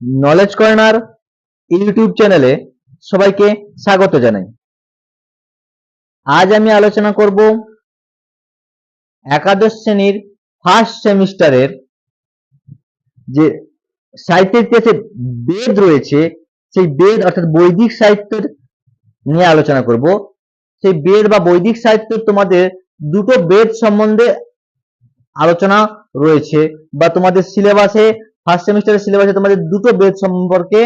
Knowledge corner YouTube চ্যানেলে সবাইকে স্বাগত জানাই। আজ আমি আলোচনা করব একাদশ শ্রেণির ফার্স্ট সেমিস্টারের যে সাহিত্যের ইতিহাসে বেদ রয়েছে, সেই বেদ অর্থাৎ বৈদিক সাহিত্যের নিয়ে আলোচনা করব। সেই বেদ বা বৈদিক সাহিত্যের তোমাদের দুটো বেদ সম্বন্ধে আলোচনা রয়েছে বা তোমাদের সিলেবাসে ফার্স্ট সেমিস্টারের সিলেবাসে তোমাদের দুটো বেদ সম্পর্কে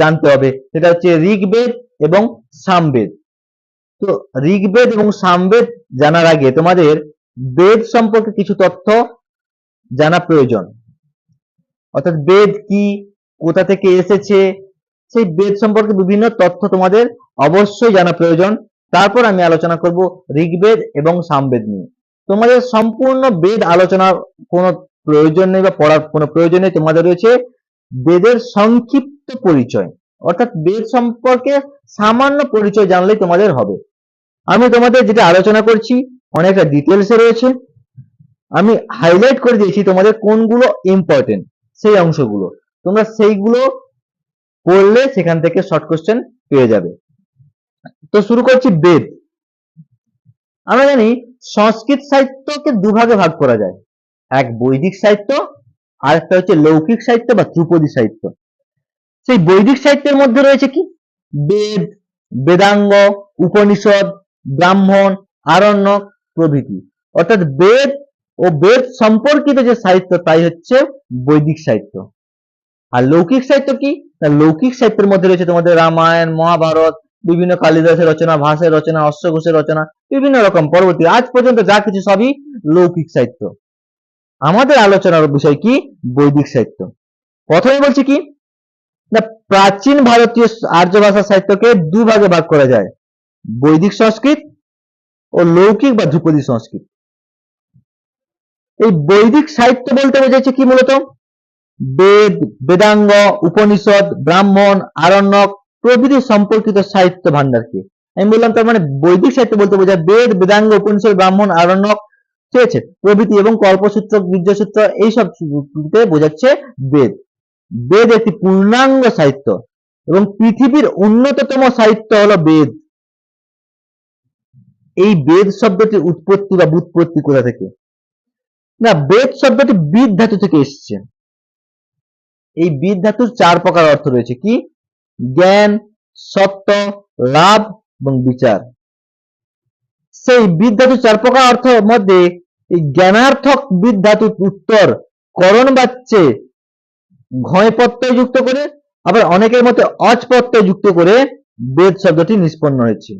জানতে হবে। সেটা হচ্ছে ঋগ্বেদ এবং সামবেদ তো ঋগ্বেদ এবং সামবেদ জানার আগে তোমাদের বেদ সম্পর্কে কিছু তথ্য জানা প্রয়োজন। অর্থাৎ বেদ কি, কোথা থেকে এসেছে, সেই বেদ সম্পর্কে বিভিন্ন তথ্য তোমাদের অবশ্যই জানা প্রয়োজন। তারপর আমি আলোচনা করব ঋগ্বেদ এবং সামবেদ নিয়ে। তোমাদের সম্পূর্ণ বেদ আলোচনার কোনো প্রয়োজন নেই বা পড়ার কোনো প্রয়োজন নেই, তোমাদের রয়েছে বেদের সংক্ষিপ্ত পরিচয়। অর্থাৎ বেদ সম্পর্কে সামান্য পরিচয় জানলেই তোমাদের হবে। আমি তোমাদের যেটা আলোচনা করছি, অনেকটা ডিটেলসে রয়েছে। আমি হাইলাইট করে দিয়েছি তোমাদের কোনগুলো ইম্পর্টেন্ট সেই অংশগুলো। তোমরা সেইগুলো পড়লে সেখান থেকে শর্ট কোশ্চেন পেয়ে যাবে। তো শুরু করছি বেদ। আমরা জানি সংস্কৃত সাহিত্যকে দুভাগে ভাগ করা যায়। এক বৈদিক সাহিত্য আর একটা হচ্ছে লৌকিক সাহিত্য বা ধ্রুপদী সাহিত্য। সেই বৈদিক সাহিত্যের মধ্যে রয়েছে কি? বেদ, বেদাঙ্গ, উপনিষদ, ব্রাহ্মণ আরণ্যক প্রভৃতি। অর্থাৎ বেদ ও বেদ সম্পর্কিত যে সাহিত্য, তাই হচ্ছে বৈদিক সাহিত্য। আর লৌকিক সাহিত্য কি? লৌকিক সাহিত্যের মধ্যে রয়েছে তোমাদের রামায়ণ, মহাভারত, বিভিন্ন কালিদাসের রচনা ভাষের রচনা, অশ্বঘোষের রচনা, বিভিন্ন রকম পরবর্তী। আজ পর্যন্ত যা কিছু সবই লৌকিক সাহিত্য। আমাদের আলোচনার বিষয় কি? বৈদিক সাহিত্য। প্রথমে বলছি কি? না, প্রাচীন ভারতীয় আর্য ভাষা সাহিত্যকে দুভাগে ভাগ করা যায়। বৈদিক সংস্কৃত ও লৌকিক বা ধ্রুপদী সংস্কৃত। এই বৈদিক সাহিত্য বলতে বোঝাচ্ছে কি মূলত? বেদ, বেদাঙ্গ, উপনিষদ, ব্রাহ্মণ, আরণ্যক প্রভৃতি সম্পর্কিত সাহিত্য ভান্ডারকে আমি বললাম তার মানে বৈদিক সাহিত্য বলতে বোঝায় বেদ, বেদাঙ্গ, উপনিষদ, ব্রাহ্মণ, আরণ্যক ঠিক আছে প্রভৃতি এবং কল্পসূত্র বীর্যসূত্র এইসব বোঝাচ্ছে বেদ। বেদ একটি পূর্ণাঙ্গ সাহিত্য এবং পৃথিবীর উন্নততম সাহিত্য হলো বেদ। এই বেদ শব্দটির উৎপত্তি বা বুৎপত্তি কোথা থেকে? না, বেদ শব্দটি বিদ ধাতু থেকে এসছে। এই বিদ ধাতুর চার প্রকার অর্থ রয়েছে কি? জ্ঞান, সত্য, লাভ এবং বিচার। সেই বিদ ধাতুর চার প্রকার অর্থ মধ্যে এই জ্ঞানার্থক বিদ উত্তর করণ বাচ্চে ঘয় প্রত্যয় যুক্ত করে, আবার অনেকের মতে অজ প্রত্যয় যুক্ত করে বেদ শব্দটি নিষ্পন্ন হয়েছে।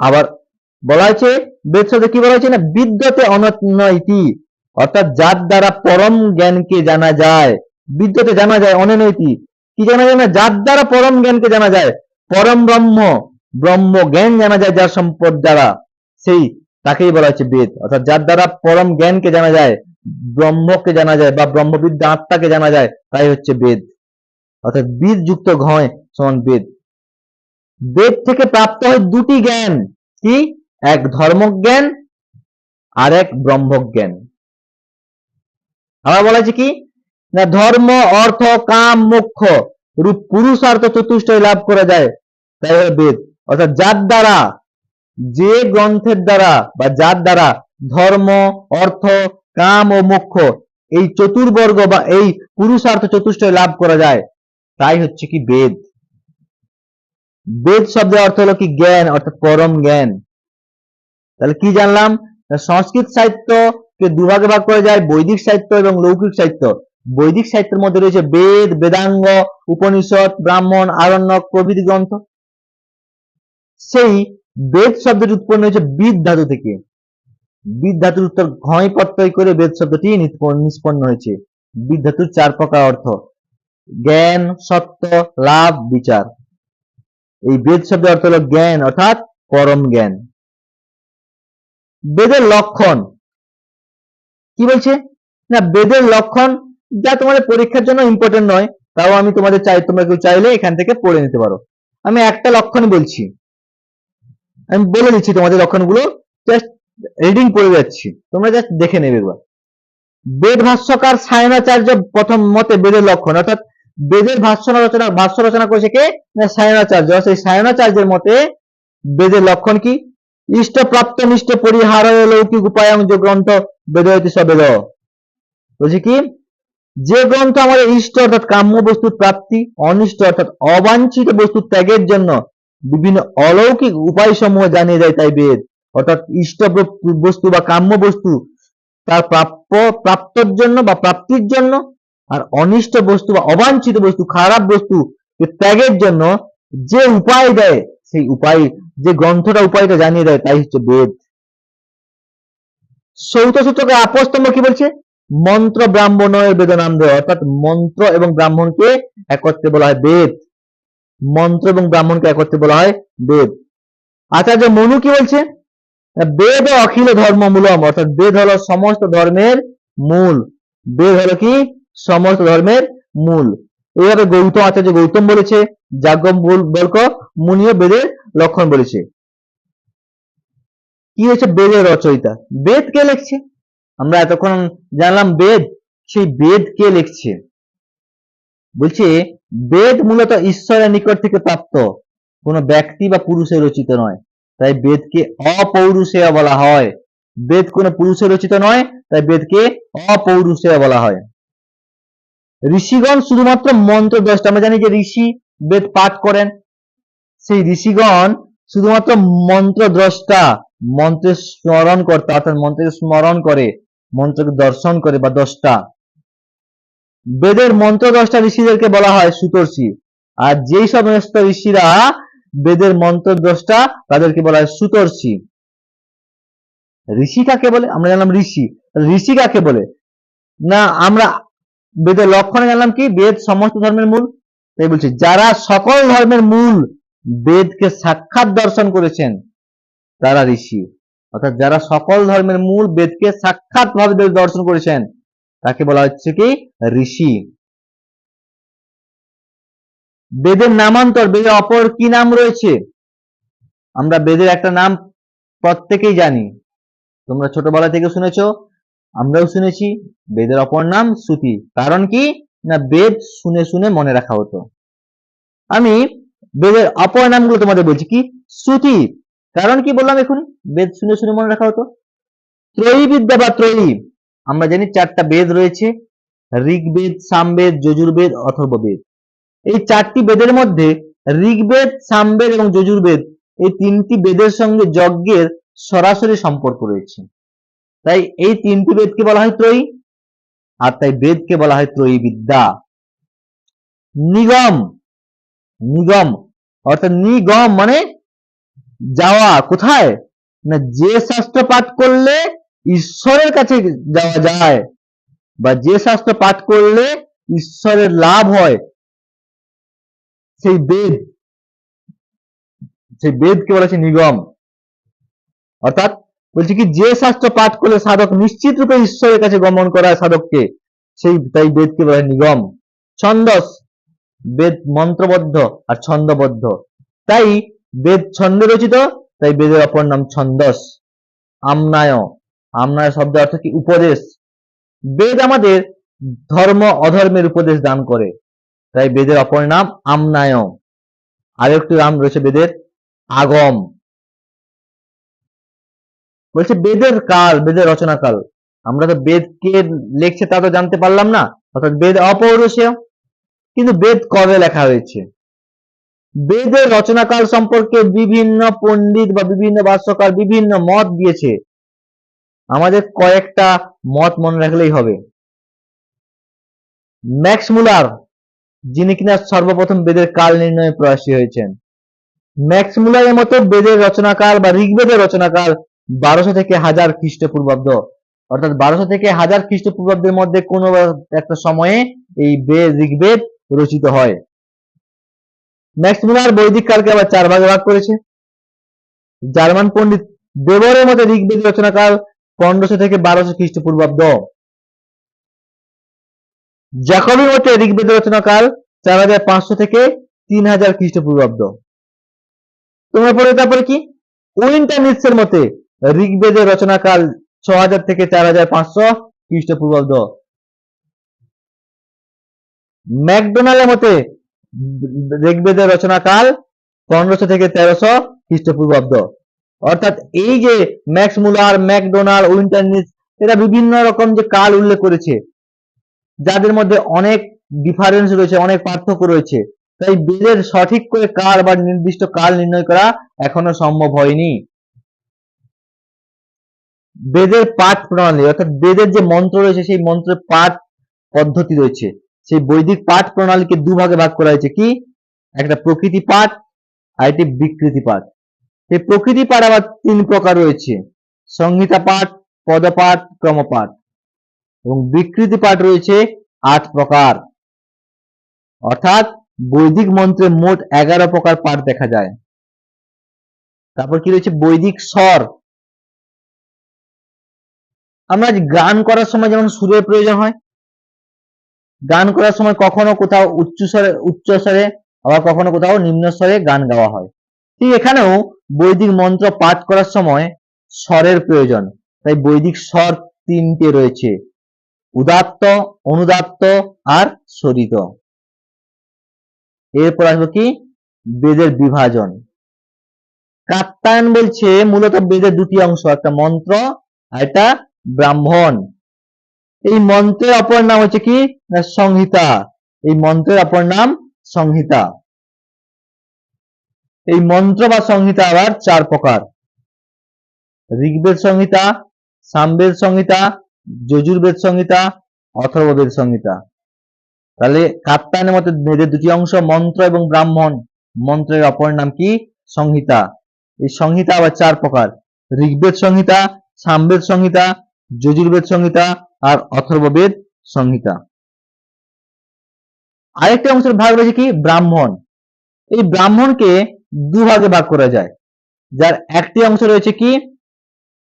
আবার বলা হয়েছে, বেদ শব্দে কি বলা হয়েছে না? বিদ্যতে অনৈতি অর্থাৎ যার দ্বারা পরম জ্ঞানকে জানা যায়, বিদ্যতে জানা যায় অনৈতি কি জানা যায় না? যার দ্বারা পরম জ্ঞানকে জানা যায়? পরম ব্রহ্ম ব্রহ্ম জ্ঞান জানা যায় যার সম্পদ দ্বারা। সেই তাকেই বলা হচ্ছে বেদ। অর্থাৎ যার দ্বারা পরম জ্ঞানকে জানা যায়, ব্রহ্মকে জানা যায় বা ব্রহ্মবিদ্যা আত্মাকে জানা যায়, তাই হচ্ছে বেদ। অর্থাৎ বীজ যুক্ত ঘয় সমান বেদ। বেদ থেকে প্রাপ্ত হয় দুটি জ্ঞান, কি? এক ধর্মজ্ঞান, আর এক ব্রহ্মজ্ঞান। আবার বলা কি? না, ধর্ম, অর্থ, কাম, মোক্ষ, রূপ পুরুষার্থ চতুষ্টয় লাভ করা যায়, তাই হলো বেদ। অর্থাৎ যার দ্বারা যে গ্রন্থের দ্বারা বা যার দ্বারা ধর্ম, অর্থ, কাম ও মোক্ষ এই চতুর্বর্গ বা এই পুরুষার্থ চতুষ্টয় লাভ করা যায়, তাই হচ্ছে কি বেদ। বেদ শব্দের অর্থ হলো কি জ্ঞান, অর্থাৎ পরম জ্ঞান। তাহলে কি জানলাম? সংস্কৃত সাহিত্যকে দুভাগে ভাগ করা যায়, বৈদিক সাহিত্য এবং লৌকিক সাহিত্য। বৈদিক সাহিত্যের মধ্যে রয়েছে বেদ, বেদাঙ্গ, উপনিষদ, ব্রাহ্মণ, আরণ্যক প্রভৃতি গ্রন্থ। সেই বেদ শব্দটি উৎপন্ন হয়েছে বিদ ধাতু থেকে। বিদ ধাতুর উত্তর ঘয় প্রত্যয় করে বেদ শব্দটি নিষ্পন্ন হয়েছে। বিদ ধাতুর চার প্রকার অর্থ। জ্ঞান, সত্য, লাভ, বিচার। এই বেদ শব্দের অর্থ হলো জ্ঞান, অর্থাৎ পরম জ্ঞান। বেদের লক্ষণ। কি বলছে? না, বেদের লক্ষণ যা তোমাদের পরীক্ষার জন্য ইম্পর্টেন্ট নয়, তাও আমি তোমাদের চাই, তোমরা কেউ চাইলে এখান থেকে পড়ে নিতে পারো। আমি একটা লক্ষণ বলছি। আমি বলে দিচ্ছি তোমাদের লক্ষণগুলো জাস্ট রিডিং পড়ে যাচ্ছি। তোমরা জাস্ট দেখে নেবে একবার। বেদ ভাষ্যকার সায়নাচার্য প্রথম মতে বেদের লক্ষণ, অর্থাৎ বেদের ভাষ্য রচনা ভাষ্য রচনা করেছে কে? সায়নাচার্য। সেই সায়নাচার্যের মতে বেদের লক্ষণ কি? ইষ্ট প্রাপ্ত নিষ্ঠ পরিহার লৌকিক উপায়ং যে গ্রন্থ বেদ হইতে সবেদ বলছে কি? যে গ্রন্থ আমাদের ইষ্ট অর্থাৎ কাম্য বস্তুর প্রাপ্তি, অনিষ্ট অর্থাৎ অবাঞ্ছিত বস্তু ত্যাগের জন্য বিভিন্ন অলৌকিক উপায় সমূহ জানিয়ে দেয় তাই বেদ। অর্থাৎ ইষ্ট বস্তু বা কাম্য বস্তু তার প্রাপ্য, প্রাপ্তর জন্য বা প্রাপ্তির জন্য আর অনিষ্ট বস্তু বা অবাঞ্ছিত বস্তু, খারাপ বস্তু ত্যাগের জন্য যে উপায় দেয়, সেই উপায়, যে গ্রন্থটা উপায়টা জানিয়ে দেয় তাই হচ্ছে বেদ। সৌত সূত্রকে আপস্তম্ভ কি বলছে? মন্ত্র ব্রাহ্মণ বেদনাম দেয় অর্থাৎ মন্ত্র এবং ব্রাহ্মণকে একত্রে বলা হয় বেদ। মন্ত্র এবং ব্রাহ্মণকে একত্রে বলা হয় বেদ। আচার্য মনু কি বলছে? বেদ অখিল ধর্ম মূলম, অর্থাৎ বেদ হলো সমস্ত ধর্মের মূল। বেদ হলো কি? সমস্ত ধর্মের মূল। এইভাবে গৌতম আচার্য গৌতম বলেছে, যাজ্ঞম বলক, মুনিও বেদের লক্ষণ বলেছে। কি হচ্ছে? বেদের রচয়িতা। বেদ কে লিখছে? আমরা এতক্ষণ জানলাম বেদ, সেই বেদ কে লিখছে? বলছে বেদ মূলত ঈশ্বরের নিকট থেকে প্রাপ্ত। কোন ব্যক্তি বা পুরুষের রচিত নয়। তাই বেদকে অপৌরুষেয় বলা হয়। বেদ কোন পুরুষের রচিত নয়, তাই বেদকে অপৌরুষেয় বলা হয়। ঋষিগণ শুধুমাত্র মন্ত্র দ্রষ্টা আমরা জানি যে ঋষি বেদ পাঠ করেন। সেই ঋষিগণ শুধুমাত্র মন্ত্র দ্রষ্টা মন্ত্রের স্মরণ করতে, অর্থাৎ মন্ত্রের স্মরণ করে, মন্ত্রকে দর্শন করে বা দশটা। বেদের মন্ত্র দশটা ঋষিদেরকে বলা হয় সুতর্ষি। আর যেই সমস্ত ঋষিরা, বেদের মন্ত্র দ্রষ্টা তাদেরকে বলা হয় সুতর্ষি। ঋষি কাকে বলে? আমরা জানলাম ঋষি। ঋষি কাকে বলে? না, আমরা বেদের লক্ষণে জানলাম কি? বেদ সমস্ত ধর্মের মূল। তাই বলছি, যারা সকল ধর্মের মূল বেদকে সাক্ষাৎ দর্শন করেছেন, তারা ঋষি। অর্থাৎ যারা সকল ধর্মের মূল বেদকে সাক্ষাৎ ভাবে দর্শন করেছেন তাকে বলা হচ্ছে কি? ঋষি। বেদের নামান্তর, বেদের অপর কি নাম রয়েছে? আমরা বেদের একটা নাম প্রত্যেকেই জানি। তোমরা ছোটবেলা থেকে শুনেছ, আমরাও শুনেছি, বেদের অপর নাম শ্রুতি। কারণ কি? না, বেদ শুনে শুনে মনে রাখা হতো। আমি বেদের অপর নামগুলো তোমাদের বলছি কি? শ্রুতি। কারণ কি বললাম এখন? বেদ শুনে শুনে মনে রাখা হতো। ত্রয়ী বিদ্যা বা ত্রয়ী। আমরা জানি চারটা বেদ রয়েছে, ঋগ্বেদ, সামবেদ, যজুর্বেদ, অথর্ববেদ। এই চারটি বেদের মধ্যে ঋগ্বেদ, সামবেদ এবং যজুর্বেদ এই তিনটি বেদের সঙ্গে যজ্ঞের সরাসরি সম্পর্ক রয়েছে। তাই এই তিনটি বেদকে বলা হয় ত্রয়ী, আর তাই বেদকে বলা হয় ত্রয়ী বিদ্যা। নিগম নিগম, অর্থাৎ নিগম মানে যাওয়া, কোথায়? না যে শাস্ত্র পাঠ করলে ঈশ্বরের কাছে যাওয়া যায় বা যে শাস্ত্র পাঠ করলে ঈশ্বরের লাভ হয়, সেই বেদ, সেই বেদকে বলেছে নিগম। অর্থাৎ বলছি কি, যে শাস্ত্র পাঠ করলে সাধক নিশ্চিত রূপে ঈশ্বরের কাছে গমন করায় সাধককে, সেই তাই বেদকে বলে নিগম। ছন্দস, বেদ মন্ত্রবদ্ধ আর ছন্দবদ্ধ। তাই বেদ ছন্দে রচিত, তাই বেদের অপর নাম ছন্দস। আমনায়। আমনায় শব্দ অর্থ কি? উপদেশ। বেদ আমাদের ধর্ম অধর্মের উপদেশ দান করে। তাই বেদের অপর নাম আমনায় আরেকটি নাম রয়েছে বেদের, আগম। বলছে বেদের কাল, বেদের রচনা কাল আমরা তো বেদ কে লেখছে তা তো জানতে পারলাম না। অর্থাৎ বেদ অপৌরুষেয় কিন্তু বেদ কবে লেখা হয়েছে? বেদের রচনাকাল সম্পর্কে বিভিন্ন পণ্ডিত বা বিভিন্ন ভাষ্যকার বিভিন্ন মত দিয়েছে। আমাদের কয়েকটা মত মনে রাখলেই হবে। ম্যাক্স মুলার, যিনি কিনা সর্বপ্রথম বেদের কাল নির্ণয়ে প্রয়াসী হয়েছেন, ম্যাক্স মুলারের মতো বেদের রচনাকাল বা ঋগ্বেদের রচনাকাল বারোশো থেকে হাজার খ্রিস্টপূর্বাব্দ, অর্থাৎ বারোশো থেকে হাজার খ্রিস্টপূর্বাব্দের মধ্যে কোনো একটা সময়ে এই বেদ, ঋগ্বেদ রচিত হয়। ম্যাক্স মুলার বৈদিক কালকে আবার চার ভাগে ভাগ করেছে। জার্মান পণ্ডিত দেবরের মতে ঋগ্বেদ রচনাকাল পনেরোশো থেকে বারোশো খ্রিস্টপূর্বাব্দ। জ্যাকবের মতে ঋগ্বেদ রচনাকাল চার হাজার পাঁচশো থেকে তিন হাজার খ্রিস্টপূর্বাব্দ। তোমরা পড়ে তারপরে কি? উইন্টারনিটস এর মতে ঋগ্বেদের রচনাকাল ছ হাজার থেকে চার হাজার পাঁচশো খ্রিস্টপূর্বাব্দ। ম্যাকডোনাল্ডের মতে ঋগ্বেদের রচনাকাল পনেরোশো থেকে তেরোশো খ্রিস্টপূর্বাব্দ। অর্থাৎ এই যে ম্যাক্স মুলার ম্যাকডোনাল্ড উইন্টারনিস এরা বিভিন্ন রকম যে কাল উল্লেখ করেছে, যাদের মধ্যে অনেক ডিফারেন্স রয়েছে, অনেক পার্থক্য রয়েছে। তাই বেদের সঠিক করে কাল বা নির্দিষ্ট কাল নির্ণয় করা এখনও সম্ভব হয়নি। বেদের পাঠ প্রণালী, অর্থাৎ বেদের যে মন্ত্র রয়েছে, সেই মন্ত্রের পাঠ পদ্ধতি রয়েছে। সেই বৈদিক পাঠ প্রণালীকে দুভাগে ভাগ করা হয়েছে কি? একটা প্রকৃতি পাঠ আর একটি বিকৃতি পাঠ। এই প্রকৃতি পাঠ আবার তিন প্রকার রয়েছে। সংহিতা পাঠ, পদপাঠ, ক্রমপাঠ। এবং বিকৃতি পাঠ রয়েছে আট প্রকার। অর্থাৎ বৈদিক মন্ত্রে মোট এগারো প্রকার পাঠ দেখা যায়। তারপর কি রয়েছে? বৈদিক স্বর। আমরা গান করার সময় যেমন সুরের প্রয়োজন হয়, গান করার সময় কখনো কোথাও উচ্চ স্বরে উচ্চ স্বরে, আবার কখনো কোথাও নিম্ন স্বরে গান গাওয়া হয়। ঠিক এখানেও বৈদিক মন্ত্র পাঠ করার সময় স্বরের প্রয়োজন। তাই বৈদিক স্বর তিনটে রয়েছে। উদাত্ত, অনুদাত্ত আর স্বরিত। এরপর আসব কি? বেদের বিভাজন। কাত্তায়ন বলছে মূলত বেদের দুটি অংশ, একটা মন্ত্র আর একটা ব্রাহ্মণ। এই মন্ত্রের অপর নাম হচ্ছে কি? সংহিতা। এই মন্ত্রের অপর নাম সংহিতা। এই মন্ত্র বা সংহিতা আবার চার প্রকার। ঋগ্বেদ সংহিতা, সামবেদ সংহিতা, যজুর্বেদ সংহিতা, অথর্ববেদ সংহিতা। তাহলে কাত্তায়নের মতে বেদের দুটি অংশ, মন্ত্র এবং ব্রাহ্মণ। মন্ত্রের অপর নাম কি? সংহিতা। এই সংহিতা আবার চার প্রকার। ঋগ্বেদ সংহিতা, সামবেদ সংহিতা, যজুর্বেদ সংহিতা আর অথর্ববেদ সংহিতা। আরেকটা অংশের ভাগ রয়েছে কি? ব্রাহ্মণ। এই ব্রাহ্মণকে দুভাগে ভাগ করা যায়। যার একটি অংশ রয়েছে কি?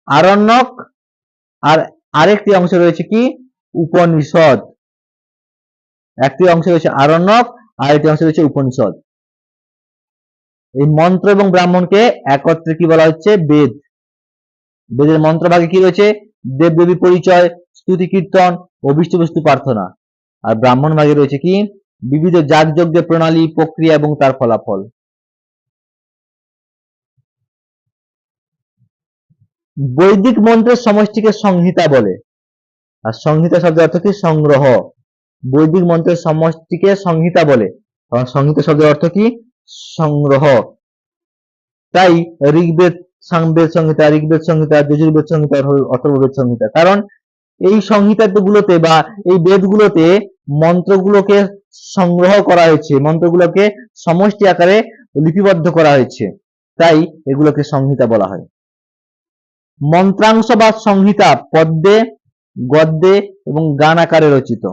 আরণ্যক আর আরেকটি অংশ রয়েছে কি? উপনিষদ। একটি অংশ রয়েছে আরণ্যক আর একটি অংশ রয়েছে উপনিষদ। এই মন্ত্র এবং ব্রাহ্মণকে একত্রে কি বলা হচ্ছে? বেদ। বেদের মন্ত্রভাগে কি রয়েছে? দেবদেবী পরিচয়, স্তুতি কীর্তন, অভিষ্ট বস্তু প্রার্থনা। আর ব্রাহ্মণ ভাগে রয়েছে কি? বিবিধ যাগযজ্ঞের প্রণালী, প্রক্রিয়া এবং তার ফলাফল। বৈদিক মন্ত্রের সমষ্টিকে সংহিতা বলে। আর সংহিতা শব্দের অর্থ কি? সংগ্রহ। বৈদিক মন্ত্রের সমষ্টিকে সংহিতা বলে। কারণ সংহিতা শব্দের অর্থ কি? সংগ্রহ। তাই ঋগ্বেদ, সামবেদ সংহিতা, ঋগ্বেদ সংহিতা, যজুর্বেদ সংহিতা অথর্ববেদ সংহিতা। কারণ এই সংহিতাগুলোতে বা এই বেদগুলোতে মন্ত্রগুলোকে সংগ্রহ করা হয়েছে, মন্ত্রগুলোকে সমষ্টি আকারে লিপিবদ্ধ করা হয়েছে। তাই এগুলোকে সংহিতা বলা হয়। মন্ত্রাংশ বা সংহিতা পদ্যে, গদ্যে এবং গান আকারে রচিত।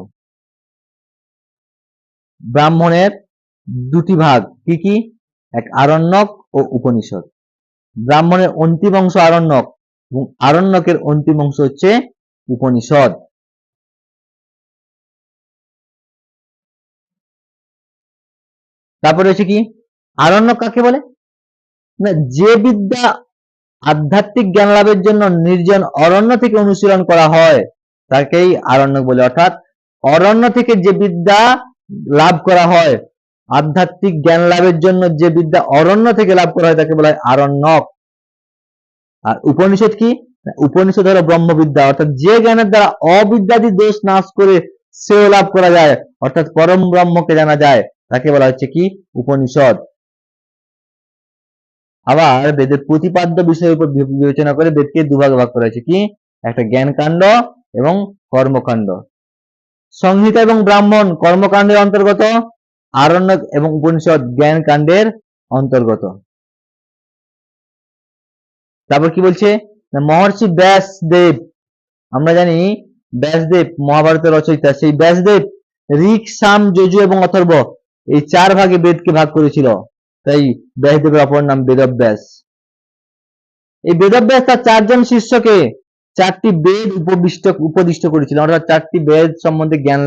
ব্রাহ্মণের দুটি ভাগ কি কি? এক আরণ্যক ও উপনিষদ। ব্রাহ্মণের অন্তিম অংশ আরণ্যক এবং আরণ্যকের অন্তিম অংশ হচ্ছে উপনিষদ। তারপরে হচ্ছে কি? আরণ্যক কাকে বলে? না, যে বিদ্যা আধ্যাত্মিক জ্ঞান লাভের জন্য নির্জন অরণ্য থেকে অনুশীলন করা হয়। তাকেই আরণ্যক বলে, অর্থাৎ অরণ্য থেকে যে বিদ্যা লাভ করা হয়, আধ্যাত্মিক জ্ঞান লাভের জন্য যে বিদ্যা অরণ্য থেকে লাভ করা হয়, তাকে বলা হয় আরণ্যক। আর উপনিষদ কি? উপনিষদ হলো ব্রহ্মবিদ্যা, অর্থাৎ যে জ্ঞানের দ্বারা অবিদ্যাদি দোষ নাশ করে সেও লাভ করা যায়, অর্থাৎ পরম ব্রহ্মকে জানা যায়, তাকে বলা হচ্ছে কি? উপনিষদ। আবার বেদের প্রতিপাদ্য বিষয়ের উপর বিবেচনা করে বেদকে দুভাগে ভাগ করা হয়েছে। কি? একটা জ্ঞান কাণ্ড এবং কর্মকাণ্ড। সংহিতা এবং ব্রাহ্মণ কর্মকাণ্ডের অন্তর্গত আরণ্যক এবং উপনিষদ জ্ঞান কাণ্ডের অন্তর্গত। তারপর কি বলছে? মহর্ষি ব্যাসদেব, আমরা জানি ব্যাসদেব, মহাভারতের রচয়িতা, সেই ব্যাসদেব ঋক সাম যজু এবং অথর্ব, এই চার ভাগে বেদকে ভাগ করেছিল। তাই ব্যাসদেবের অপর নাম বেদব্যাস এই বেদব্যাস তার চারজন শিষ্যকে চারটি বেদ উপবিষ্ট, উপদিষ্ট করেছিলেন, অর্থাৎ চারটি বেদ সম্বন্ধে জ্ঞান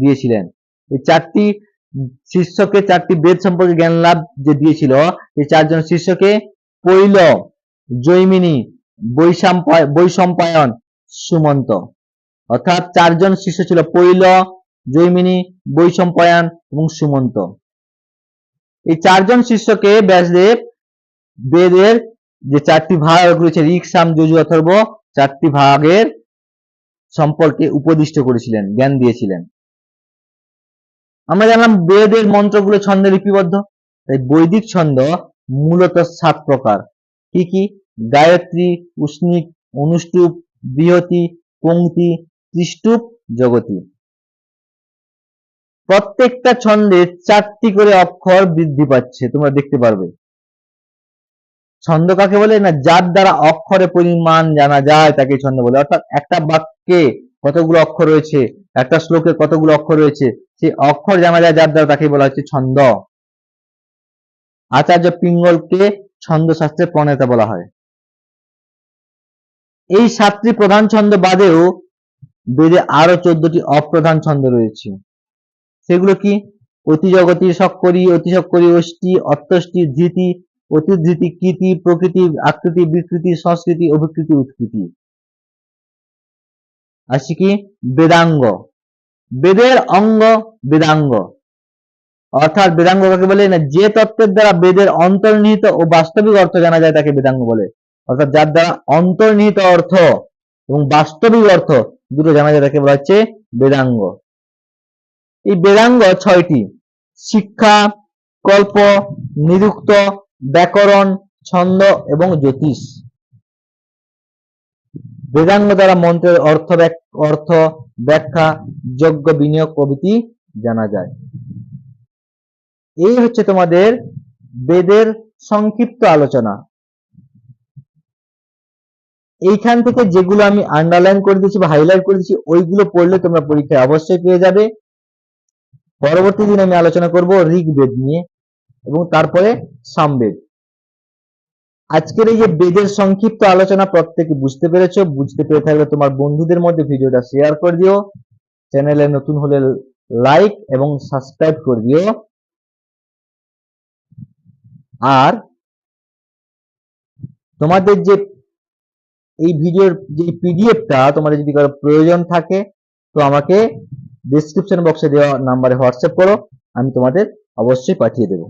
দিয়েছিলেন। এই চারটি শিষ্যকে, চারটি বেদ সম্পর্কে জ্ঞান লাভ যে দিয়েছিল, এই চারজন শিষ্যকে পৈল, জৈমিনী বৈশাম্পায়ন সুমন্ত। অর্থাৎ চারজন শিষ্য ছিল পৈল, জৈমিনী বৈশম্পায়ন এবং সুমন্ত। এই চারজন শিষ্যকে ব্যাসদেব, বেদের যে চারটি ভাগ রয়েছে, ঋক, সাম, যজু, অথর্ব, চারটি ভাগের সম্পর্কে উপদিষ্ট করেছিলেন, জ্ঞান দিয়েছিলেন। আমরা জানলাম বেদের মন্ত্রগুলো ছন্দে লিপিবদ্ধ। তাই বৈদিক ছন্দ মূলত সাত প্রকার। কি কি? গায়ত্রী, উষ্ণিক, অনুষ্টুপ, বৃহতি, পংক্তি, ত্রিষ্টুপ, জগতি। প্রত্যেকটা ছন্দে চারটি করে অক্ষর বৃদ্ধি পাচ্ছে, তোমরা দেখতে পারবে। ছন্দ কাকে বলে? না, যার দ্বারা অক্ষরে পরিমাণ জানা যায় তাকে ছন্দ বলে। অর্থাৎ একটা বাক্যে কতগুলো অক্ষর রয়েছে, একটা শ্লোকে কতগুলো অক্ষর রয়েছে, সেই অক্ষর জানা যায়, যার দ্বারা তাকে বলা হচ্ছে ছন্দ। আচার্য পিঙ্গলকে ছন্দ শাস্ত্রের প্রণেতা বলা হয়। এই সাতটি প্রধান ছন্দ বাদেও বেদে আরও চোদ্দটি অপ্রধান ছন্দ রয়েছে। সেগুলো কি? অতি জগতি সক্করি অতি সক্করি অষ্টি, অত্যষ্টি, ধৃতি, অতিধৃতি, কৃতি, প্রকৃতি, আকৃতি, বিকৃতি, সংস্কৃতি, অভিকৃতি, উৎকৃতি। আসি কি? বেদাঙ্গ। বেদের অঙ্গ বেদাঙ্গ। অর্থাৎ বেদাঙ্গ কাকে বলে? না, যে তত্ত্বের দ্বারা বেদের অন্তর্নিহিত ও বাস্তবিক অর্থ জানা যায় তাকে বেদাঙ্গ বলে। অর্থাৎ যার দ্বারা অন্তর্নিহিত অর্থ এবং বাস্তবিক অর্থ দুটো জানা যায় তাকে বলা হচ্ছে বেদাঙ্গ। এই বেদাঙ্গ ছয়টি, শিক্ষা, কল্প, নিরুক্ত, ব্যাকরণ, ছন্দ এবং জ্যোতিষ। বেদাঙ্গ দ্বারা মন্ত্রের অর্থ অর্থ ব্যাখ্যা যোগ্য বিনিয়োগ প্রভৃতি জানা যায়। এই হচ্ছে তোমাদের বেদের সংক্ষিপ্ত আলোচনা। এইখান থেকে যেগুলো আমি আন্ডারলাইন করে দিয়েছি বা হাইলাইট করে দিয়েছি, ওইগুলো পড়লে তোমরা পরীক্ষায় অবশ্যই পেয়ে যাবে। পরবর্তী দিন আমি আলোচনা করব ঋগ্বেদ নিয়ে এবং তারপরে সামবেদ। আজকের এই যে বেদের সংক্ষিপ্ত আলোচনা প্রত্যেকে বুঝতে পেরেছ, বুঝতে পেরে থাকলে তোমার বন্ধুদের মধ্যে ভিডিওটা শেয়ার করে দিও, চ্যানেলে নতুন হলে লাইক এবং সাবস্ক্রাইব করে দিও। আর তোমাদের যে এই ভিডিওর যে পিডিএফটা তোমাদের যদি কারও প্রয়োজন থাকে, তো আমাকে ডেসক্রিপশন বক্সে দেওয়া নাম্বারে হোয়াটসঅ্যাপ করো আমি তোমাদের অবশ্যই পাঠিয়ে দেবো।